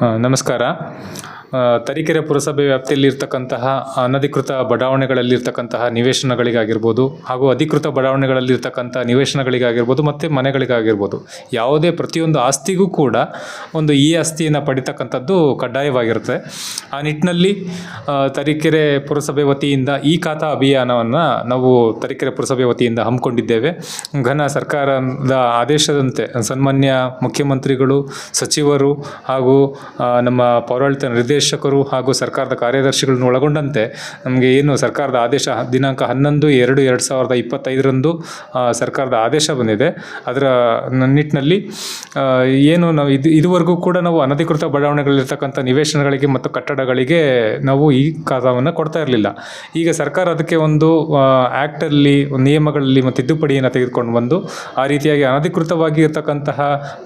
ನಮಸ್ಕಾರ. ತರೀಕೆರೆ ಪುರಸಭೆ ವ್ಯಾಪ್ತಿಯಲ್ಲಿ ಇರ್ತಕ್ಕಂತಹ ಅನಧಿಕೃತ ಬಡಾವಣೆಗಳಲ್ಲಿರ್ತಕ್ಕಂತಹ ನಿವೇಶನಗಳಿಗಾಗಿರ್ಬೋದು ಹಾಗೂ ಅಧಿಕೃತ ಬಡಾವಣೆಗಳಲ್ಲಿರ್ತಕ್ಕಂಥ ನಿವೇಶನಗಳಿಗಾಗಿರ್ಬೋದು ಮತ್ತು ಮನೆಗಳಿಗಾಗಿರ್ಬೋದು, ಯಾವುದೇ ಪ್ರತಿಯೊಂದು ಆಸ್ತಿಗೂ ಕೂಡ ಒಂದು ಈ ಆಸ್ತಿಯನ್ನು ಪಡಿತಕ್ಕಂಥದ್ದು ಕಡ್ಡಾಯವಾಗಿರುತ್ತೆ. ಆ ನಿಟ್ಟಿನಲ್ಲಿ ತರೀಕೆರೆ ಪುರಸಭೆ ವತಿಯಿಂದ ಈ ಖಾತಾ ಅಭಿಯಾನವನ್ನು ನಾವು ತರೀಕೆರೆ ಪುರಸಭೆ ವತಿಯಿಂದ ಹಮ್ಮಿಕೊಂಡಿದ್ದೇವೆ. ಘನ ಸರ್ಕಾರದ ಆದೇಶದಂತೆ ಸನ್ಮಾನ್ಯ ಮುಖ್ಯಮಂತ್ರಿಗಳು, ಸಚಿವರು ಹಾಗೂ ನಮ್ಮ ಪೌರಾಡಳಿತ ನಿರ್ದೇಶಕರು ಹಾಗೂ ಸರ್ಕಾರದ ಕಾರ್ಯದರ್ಶಿಗಳನ್ನು ಒಳಗೊಂಡಂತೆ ನಮಗೆ ಏನು ಸರ್ಕಾರದ ಆದೇಶ ದಿನಾಂಕ ಹನ್ನೊಂದು, ಎರಡು ಎರಡು ಸಾವಿರದ ಇಪ್ಪತ್ತೈದರಂದು ಸರ್ಕಾರದ ಆದೇಶ ಬಂದಿದೆ. ಅದರ ನಿಟ್ಟಿನಲ್ಲಿ ಏನು ನಾವು ಇದು, ಇದುವರೆಗೂ ಕೂಡ ನಾವು ಅನಧಿಕೃತ ಬಡಾವಣೆಗಳಲ್ಲಿರ್ತಕ್ಕಂಥ ನಿವೇಶನಗಳಿಗೆ ಮತ್ತು ಕಟ್ಟಡಗಳಿಗೆ ನಾವು ಈ ಕಾಲವನ್ನು ಕೊಡ್ತಾ ಇರಲಿಲ್ಲ. ಈಗ ಸರ್ಕಾರ ಅದಕ್ಕೆ ಒಂದು ಆ್ಯಕ್ಟಲ್ಲಿ ನಿಯಮಗಳಲ್ಲಿ ಮತ್ತು ತಿದ್ದುಪಡಿಯನ್ನು ತೆಗೆದುಕೊಂಡು ಬಂದು, ಆ ರೀತಿಯಾಗಿ ಅನಧಿಕೃತವಾಗಿ ಇರತಕ್ಕಂತಹ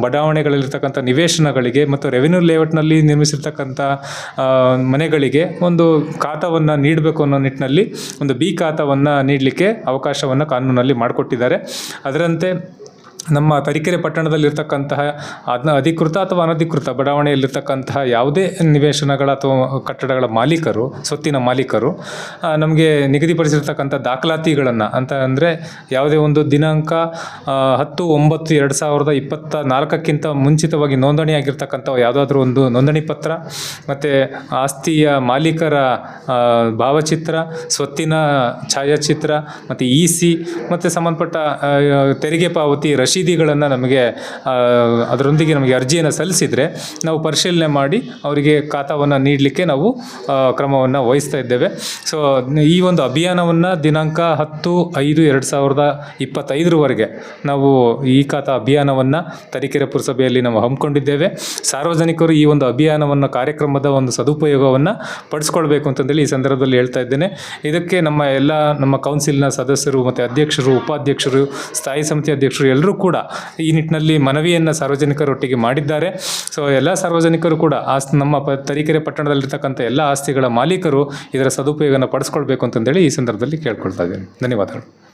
ಬಡಾವಣೆಗಳಲ್ಲಿರ್ತಕ್ಕಂಥ ನಿವೇಶನಗಳಿಗೆ ಮತ್ತು ರೆವಿನ್ಯೂ ಲೇಔಟ್ನಲ್ಲಿ ನಿರ್ಮಿಸಿರ್ತಕ್ಕಂಥ ಮನೆಗಳಿಗೆ ಒಂದು ಖಾತಾವನ್ನು ನೀಡಬೇಕು ಅನ್ನೋ ನಿಟ್ಟಿನಲ್ಲಿ ಒಂದು ಬಿ ಖಾತಾವನ್ನು ನೀಡಲಿಕ್ಕೆ ಅವಕಾಶವನ್ನು ಕಾನೂನಲ್ಲಿ ಮಾಡಿಕೊಟ್ಟಿದ್ದಾರೆ. ಅದರಂತೆ ನಮ್ಮ ತರೀಕೆರೆ ಪಟ್ಟಣದಲ್ಲಿರ್ತಕ್ಕಂತಹ ಅದನ್ನ ಅಧಿಕೃತ ಅಥವಾ ಅನಧಿಕೃತ ಬಡಾವಣೆಯಲ್ಲಿರ್ತಕ್ಕಂತಹ ಯಾವುದೇ ನಿವೇಶನಗಳ ಅಥವಾ ಕಟ್ಟಡಗಳ ಮಾಲೀಕರು, ಸ್ವತ್ತಿನ ಮಾಲೀಕರು ನಮಗೆ ನಿಗದಿಪಡಿಸಿರ್ತಕ್ಕಂಥ ದಾಖಲಾತಿಗಳನ್ನು ಅಂತ ಅಂದರೆ ಯಾವುದೇ ಒಂದು ದಿನಾಂಕ ಹತ್ತು, ಒಂಬತ್ತು, ಎರಡು ಸಾವಿರದ ಇಪ್ಪತ್ತ ನಾಲ್ಕಕ್ಕಿಂತ ಮುಂಚಿತವಾಗಿ ನೋಂದಣಿಯಾಗಿರ್ತಕ್ಕಂಥ ಯಾವುದಾದ್ರೂ ಒಂದು ನೋಂದಣಿ ಪತ್ರ, ಮತ್ತು ಆಸ್ತಿಯ ಮಾಲೀಕರ ಭಾವಚಿತ್ರ, ಸ್ವತ್ತಿನ ಛಾಯಾಚಿತ್ರ, ಮತ್ತು ಇ ಸಿ, ಮತ್ತು ಸಂಬಂಧಪಟ್ಟ ತೆರಿಗೆ ಪಾವತಿ ರಶೀದಿಗಳನ್ನು ನಮಗೆ ಅದರೊಂದಿಗೆ ನಮಗೆ ಅರ್ಜಿಯನ್ನು ಸಲ್ಲಿಸಿದರೆ ನಾವು ಪರಿಶೀಲನೆ ಮಾಡಿ ಅವರಿಗೆ ಖಾತಾವನ್ನು ನೀಡಲಿಕ್ಕೆ ನಾವು ಕ್ರಮವನ್ನು ವಹಿಸ್ತಾ ಇದ್ದೇವೆ. ಸೊ ಈ ಒಂದು ಅಭಿಯಾನವನ್ನು ದಿನಾಂಕ ಹತ್ತು, ಐದು, ಎರಡು ಸಾವಿರದ ಇಪ್ಪತ್ತೈದರವರೆಗೆ ನಾವು ಈ ಖಾತಾ ಅಭಿಯಾನವನ್ನು ತರೀಕೆರೆ ಪುರಸಭೆಯಲ್ಲಿ ನಾವು ಹಮ್ಮಿಕೊಂಡಿದ್ದೇವೆ. ಸಾರ್ವಜನಿಕರು ಈ ಒಂದು ಅಭಿಯಾನವನ್ನು ಕಾರ್ಯಕ್ರಮದ ಒಂದು ಸದುಪಯೋಗವನ್ನು ಪಡಿಸ್ಕೊಳ್ಬೇಕು ಅಂತಂದೇಳಿ ಈ ಸಂದರ್ಭದಲ್ಲಿ ಹೇಳ್ತಾ ಇದ್ದೇನೆ. ಇದಕ್ಕೆ ನಮ್ಮ ಎಲ್ಲ, ನಮ್ಮ ಕೌನ್ಸಿಲ್ನ ಸದಸ್ಯರು ಮತ್ತು ಅಧ್ಯಕ್ಷರು, ಉಪಾಧ್ಯಕ್ಷರು, ಸ್ಥಾಯಿ ಸಮಿತಿ ಅಧ್ಯಕ್ಷರು ಎಲ್ಲರೂ ಕೂಡ ಈ ನಿಟ್ಟಿನಲ್ಲಿ ಮನವಿಯನ್ನು ಸಾರ್ವಜನಿಕರೊಟ್ಟಿಗೆ ಮಾಡಿದ್ದಾರೆ. ಸೊ ಎಲ್ಲ ಸಾರ್ವಜನಿಕರು ಕೂಡ ಆಸ್ತಿ, ನಮ್ಮ ಪ, ತರೀಕೆರೆ ಪಟ್ಟಣದಲ್ಲಿರ್ತಕ್ಕಂಥ ಎಲ್ಲ ಆಸ್ತಿಗಳ ಮಾಲೀಕರು ಇದರ ಸದುಪಯೋಗನ ಪಡಿಸ್ಕೊಳ್ಬೇಕು ಅಂತಂದೇಳಿ ಈ ಸಂದರ್ಭದಲ್ಲಿ ಕೇಳ್ಕೊಳ್ತಾ ಇದ್ದೇನೆ. ಧನ್ಯವಾದಗಳು.